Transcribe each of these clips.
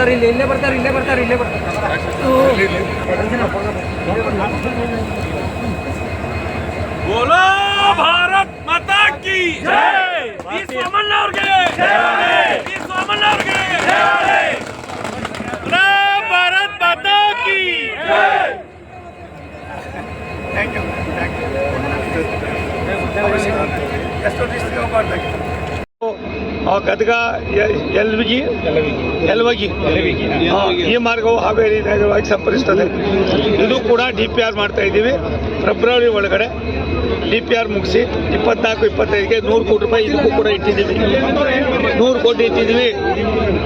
ಬರ್ತಾರೆ ಇಲ್ಲಿ ಇಲ್ಲೇ ಬರ್ತಾರೆ ಇಲ್ಲೇ ಬರ್ತಾರೆ ಇಲ್ಲೇ ಬರ್ತಾರೆ. ಬೋಲೋ ಭಾರತ್ ಗದಗ ಎಲ್ವಿಗಿ? ಎಲ್ವಗಿ. ಈ ಮಾರ್ಗವು ಹಾವೇರಿ ನಗರವಾಗಿ ಸಂಪರ್ಕಿಸ್ತದೆ. ಇದು ಕೂಡ ಡಿ ಪಿ ಆರ್ ಮಾಡ್ತಾ ಇದ್ದೀವಿ. ಫೆಬ್ರವರಿ ಒಳಗಡೆ ಡಿ ಪಿ ಆರ್ ಮುಗಿಸಿ ಇಪ್ಪತ್ನಾಲ್ಕು, ಇಪ್ಪತ್ತೈದಿಗೆ ನೂರು ಕೋಟಿ ರೂಪಾಯಿ ಇದಕ್ಕೂ ಕೂಡ ಇಟ್ಟಿದ್ದೀವಿ. ನೂರು ಕೋಟಿ ಇಟ್ಟಿದ್ದೀವಿ.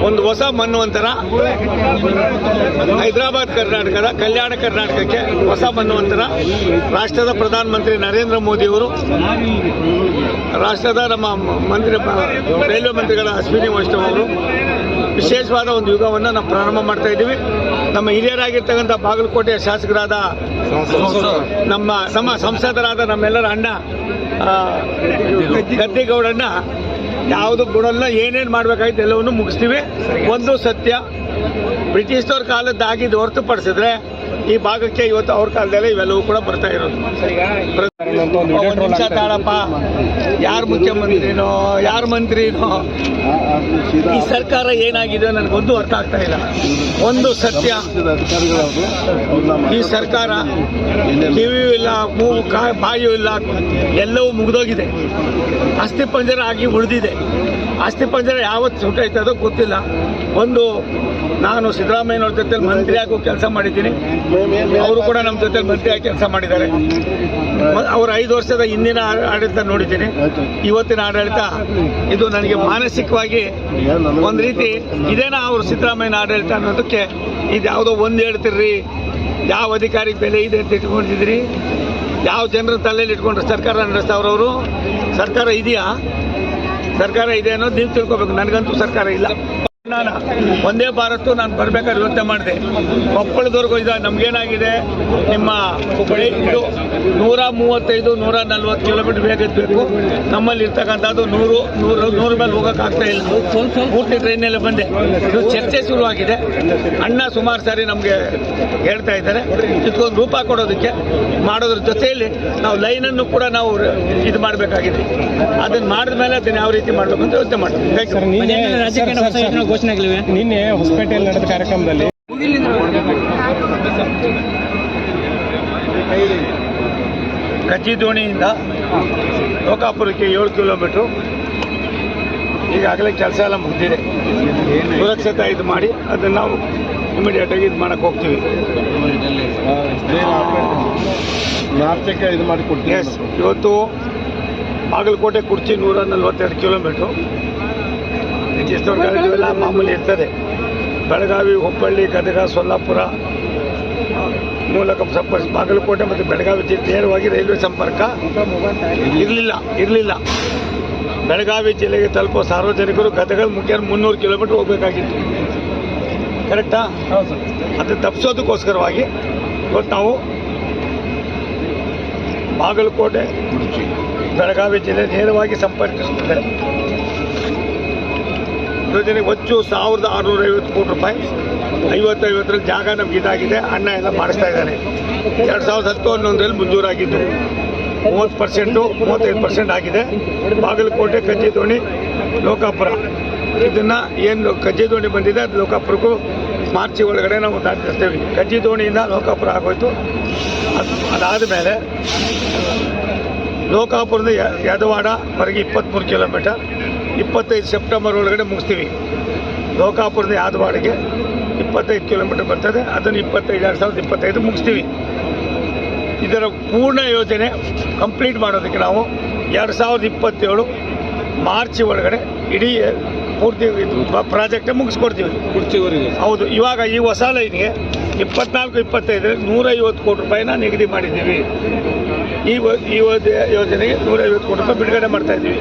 ಒಂದು ಹೊಸ ಮನ್ವಂತರ ಹೈದರಾಬಾದ್ ಕರ್ನಾಟಕದ, ಕಲ್ಯಾಣ ಕರ್ನಾಟಕಕ್ಕೆ ಹೊಸ ಮನ್ವಂತರ ರಾಷ್ಟ್ರದ ಪ್ರಧಾನಮಂತ್ರಿ ನರೇಂದ್ರ ಮೋದಿಯವರು ರಾಷ್ಟ್ರದ ನಮ್ಮ ಮಂತ್ರಿ, ರೈಲ್ವೆ ಮಂತ್ರಿಗಳ ಅಶ್ವಿನಿ ವೈಷ್ಣವ್ ಅವರು ವಿಶೇಷವಾದ ಒಂದು ಯುಗವನ್ನು ನಾವು ಪ್ರಾರಂಭ ಮಾಡ್ತಾ ಇದ್ದೀವಿ. ನಮ್ಮ ಹಿರಿಯರಾಗಿರ್ತಕ್ಕಂಥ ಬಾಗಲಕೋಟೆಯ ಶಾಸಕರಾದ ನಮ್ಮ ನಮ್ಮ ಸಂಸದರಾದ ನಮ್ಮೆಲ್ಲರ ಅಣ್ಣ ಗದ್ದಿಗೌಡಣ್ಣ, ಯಾವುದು ಗುಣಲ್ಲ, ಏನೇನು ಮಾಡಬೇಕಾಗಿತ್ತು ಎಲ್ಲವನ್ನು ಮುಗಿಸ್ತೀವಿ. ಒಂದು ಸತ್ಯ, ಬ್ರಿಟಿಷ್ನವ್ರ ಕಾಲದ್ದಾಗಿದ್ದು ಹೊರತುಪಡಿಸಿದ್ರೆ ಈ ಭಾಗಕ್ಕೆ ಇವತ್ತು ಅವ್ರ ಕಾಲದಲ್ಲೇ ಇವೆಲ್ಲವೂ ಕೂಡ ಬರ್ತಾ ಇರೋದು. ನಿಮಿಷ ತಾಳಪ್ಪ. ಯಾರು ಮುಖ್ಯಮಂತ್ರಿನೋ, ಯಾರು ಮಂತ್ರಿನೋ. ಈ ಸರ್ಕಾರ ಏನಾಗಿದೆ ನನಗೊಂದು ಅರ್ಥ ಆಗ್ತಾ ಇಲ್ಲ. ಒಂದು ಸತ್ಯ. ಈ ಸರ್ಕಾರ ಕಿವಿಯೂ ಇಲ್ಲ, ಮೂ ಕಾ ಇಲ್ಲ, ಎಲ್ಲವೂ ಮುಗಿದೋಗಿದೆ. ಅಸ್ಥಿ ಪಂಜರ ಆಗಿ ಉಳಿದಿದೆ. ಅಸ್ಥಿ ಪಂಜರ ಯಾವತ್ತು ಸುಟ್ಟೈತದೋ ಗೊತ್ತಿಲ್ಲ. ಒಂದು ನಾನು ಸಿದ್ದರಾಮಯ್ಯನವ್ರ ಜೊತೆ ಮಂತ್ರಿ ಆಗೋ ಕೆಲಸ ಮಾಡಿದ್ದೀನಿ. ಅವರು ಕೂಡ ನಮ್ಮ ಜೊತೆ ಮಂತ್ರಿ ಆಗಿ ಕೆಲಸ ಮಾಡಿದ್ದಾರೆ. ಅವರು ಐದು ವರ್ಷದ ಹಿಂದಿನ ಆಡಳಿತ ನೋಡಿದ್ದೀನಿ. ಇವತ್ತಿನ ಆಡಳಿತ ಇದು ನನಗೆ ಮಾನಸಿಕವಾಗಿ ಒಂದು ರೀತಿ ಇದೇನಾ ಅವರು ಸಿದ್ದರಾಮಯ್ಯನ ಆಡಳಿತ ಅನ್ನೋದಕ್ಕೆ ಇದು ಯಾವುದೋ ಒಂದು ಹೇಳ್ತಿರ್ರಿ. ಯಾವ ಅಧಿಕಾರಿಗೆ ಬೆಲೆ ಇದೆ ಅಂತ ಇಟ್ಕೊಂಡಿದ್ರಿ ಯಾವ ಜನರ ತಲೆಯಲ್ಲಿ ಇಟ್ಕೊಂಡ್ರೆ ಸರ್ಕಾರ ನಡೆಸ್ತಾವ್ರವರು ಸರ್ಕಾರ ಇದೆಯಾ? ಸರ್ಕಾರ ಇದೆ ಅನ್ನೋದು ನೀವು ತಿಳ್ಕೊಬೇಕು. ನನಗಂತೂ ಸರ್ಕಾರ ಇಲ್ಲ. ನಾನು ಒಂದೇ ಭಾರತ್ ನಾನು ಬರ್ಬೇಕಾದ್ರೆ ಯೋಚನೆ ಮಾಡಿದೆ. ಕೊಪ್ಪಳದವರೆಗೂ ಇದೆ ನಮ್ಗೇನಾಗಿದೆ? ನಿಮ್ಮ ಹುಬ್ಬಳ್ಳಿ ಇದು ನೂರ ಮೂವತ್ತೈದು ನೂರ ನಲ್ವತ್ತು ಕಿಲೋಮೀಟರ್ ಬೇಗ ಇರಬೇಕು. ನಮ್ಮಲ್ಲಿ ಇರ್ತಕ್ಕಂಥದ್ದು ನೂರು ನೂರು ನೂರ ಮೇಲೆ ಹೋಗೋಕ್ಕಾಗ್ತಾ ಇಲ್ಲ. ಪೂರ್ತಿ ಟ್ರೈನಲ್ಲಿ ಬಂದೆ. ಇದು ಚರ್ಚೆ ಶುರುವಾಗಿದೆ. ಅಣ್ಣ ಸುಮಾರು ಸಾರಿ ನಮಗೆ ಹೇಳ್ತಾ ಇದ್ದಾರೆ. ಇದಕ್ಕೊಂದು ರೂಪ ಕೊಡೋದಕ್ಕೆ ಮಾಡೋದ್ರ ಜೊತೆಯಲ್ಲಿ ನಾವು ಲೈನನ್ನು ಕೂಡ ನಾವು ಇದು ಮಾಡಬೇಕಾಗಿದೆ. ಅದನ್ನು ಮಾಡಿದ ಮೇಲೆ ಅದನ್ನು ಯಾವ ರೀತಿ ಮಾಡಬೇಕು ಅಂತ ಯೋಚನೆ ಮಾಡ್ತೀವಿ. ಯು ನಿನ್ನೆ ಹೊಸಪೇಟೆಯಲ್ಲಿ ನಡೆದ ಕಾರ್ಯಕ್ರಮದಲ್ಲಿ ಕಜ್ಜಿ ದೋಣಿಯಿಂದ ಲೋಕಾಪುರಕ್ಕೆ ಏಳು ಕಿಲೋಮೀಟ್ರು. ಈಗಾಗಲೇ ಕೆಲಸ ಎಲ್ಲ ಮುಗಿದಿದೆ. ಸುರಕ್ಷತಾ ಇದು ಮಾಡಿ ಅದನ್ನು ನಾವು ಇಮಿಡಿಯೇಟ್ ಆಗಿ ಇದು ಮಾಡಕ್ಕೆ ಹೋಗ್ತೀವಿ. ನಾರ್ತಕ್ಕೆ ಇದು ಮಾಡಿ ಕೊಡ್ತೀವಿ ಇವತ್ತು ಬಾಗಲಕೋಟೆ ಕುರ್ಚಿ ನೂರ ನಲ್ವತ್ತೆರಡು ಕಿಲೋಮೀಟ್ರು. ಎಲ್ಲ ಮಾಮೂಲಿ ಇರ್ತದೆ. ಬೆಳಗಾವಿ ಹುಬ್ಬಳ್ಳಿ ಗದಗ ಸೊಲ್ಲಾಪುರ ಮೂಲಕ ಸಂಪರ್ಕ ಬಾಗಲಕೋಟೆ ಮತ್ತು ಬೆಳಗಾವಿ ಜಿಲ್ಲೆ ನೇರವಾಗಿ ರೈಲ್ವೆ ಸಂಪರ್ಕ ಇರಲಿಲ್ಲ ಇರಲಿಲ್ಲ. ಬೆಳಗಾವಿ ಜಿಲ್ಲೆಗೆ ತಲುಪುವ ಸಾರ್ವಜನಿಕರು ಗದಗ ಮುಖ್ಯ ಮುನ್ನೂರು ಕಿಲೋಮೀಟರ್ ಹೋಗಬೇಕಾಗಿತ್ತು. ಕರೆಕ್ಟಾ? ಅದು ತಪ್ಪಿಸೋದಕ್ಕೋಸ್ಕರವಾಗಿ ಇವತ್ತು ನಾವು ಬಾಗಲಕೋಟೆ ಬೆಳಗಾವಿ ಜಿಲ್ಲೆ ನೇರವಾಗಿ ಸಂಪರ್ಕಿಸುತ್ತದೆ ಯೋಜನೆಗೆ ಒಚ್ಚು ಸಾವಿರದ ಆರುನೂರ ಐವತ್ತು ಕೋಟಿ ರೂಪಾಯಿ. ಐವತ್ತು ಐವತ್ತರಲ್ಲಿ ಜಾಗ ನಮ್ಗೆ ಇದಾಗಿದೆ. ಅಣ್ಣ ಎಲ್ಲ ಮಾಡಿಸ್ತಾ ಇದ್ದಾರೆ. ಎರಡು ಸಾವಿರದ ಹತ್ತು ಹನ್ನೊಂದರಲ್ಲಿ ಮಂಜೂರಾಗಿದ್ದು. ಮೂವತ್ತು ಪರ್ಸೆಂಟು, ಮೂವತ್ತೈದು ಪರ್ಸೆಂಟ್ ಆಗಿದೆ. ಬಾಗಲಕೋಟೆ ಕಜ್ಜೆ ದೋಣಿ ಲೋಕಾಪುರ. ಇದನ್ನು ಏನು ಕಜ್ಜೆ ದೋಣಿ ಬಂದಿದೆ, ಅದು ಲೋಕಾಪುರಕ್ಕೂ ಮಾರ್ಚ್ ಒಳಗಡೆ ನಾವು ದಾಟಿಸ್ತೇವೆ. ಕಜ್ಜಿ ದೋಣಿಯಿಂದ ಲೋಕಾಪುರ ಆಗೋಯ್ತು. ಅದು ಅದಾದ ಮೇಲೆ ಲೋಕಾಪುರದ ಯ- ಹೊರಗೆ ಇಪ್ಪತ್ತ್ಮೂರು ಕಿಲೋಮೀಟರ್ ಇಪ್ಪತ್ತೈದು ಸೆಪ್ಟೆಂಬರ್ ಒಳಗಡೆ ಮುಗಿಸ್ತೀವಿ. ಲೋಕಾಪುರದ ಯಾದವಾಡಿಗೆ ಇಪ್ಪತ್ತೈದು ಕಿಲೋಮೀಟರ್ ಬರ್ತದೆ. ಅದನ್ನು ಇಪ್ಪತ್ತೈದು ಎರಡು ಸಾವಿರದ ಇಪ್ಪತ್ತೈದು ಮುಗಿಸ್ತೀವಿ. ಇದರ ಪೂರ್ಣ ಯೋಜನೆ ಕಂಪ್ಲೀಟ್ ಮಾಡೋದಕ್ಕೆ ನಾವು ಎರಡು ಸಾವಿರದ ಇಪ್ಪತ್ತೇಳು ಮಾರ್ಚ್ ಒಳಗಡೆ ಇಡೀ ಪೂರ್ತಿ ಇದು ಪ್ರಾಜೆಕ್ಟೇ ಮುಗಿಸ್ಕೊಡ್ತೀವಿ. ಕುರ್ಚಿವರೆಗೆ. ಹೌದು ಇವಾಗ ಈ ಹೊಸ ಲೈನ್ಗೆ ಇಪ್ಪತ್ನಾಲ್ಕು ಇಪ್ಪತ್ತೈದರಲ್ಲಿ ನೂರೈವತ್ತು ಕೋಟಿ ರೂಪಾಯಿನ ನಿಗದಿ ಮಾಡಿದ್ದೀವಿ. ಈ ಈ ಯೋಜನೆಗೆ ನೂರೈವತ್ತು ಕೋಟಿ ರೂಪಾಯಿ ಬಿಡುಗಡೆ ಮಾಡ್ತಾ ಇದ್ದೀವಿ.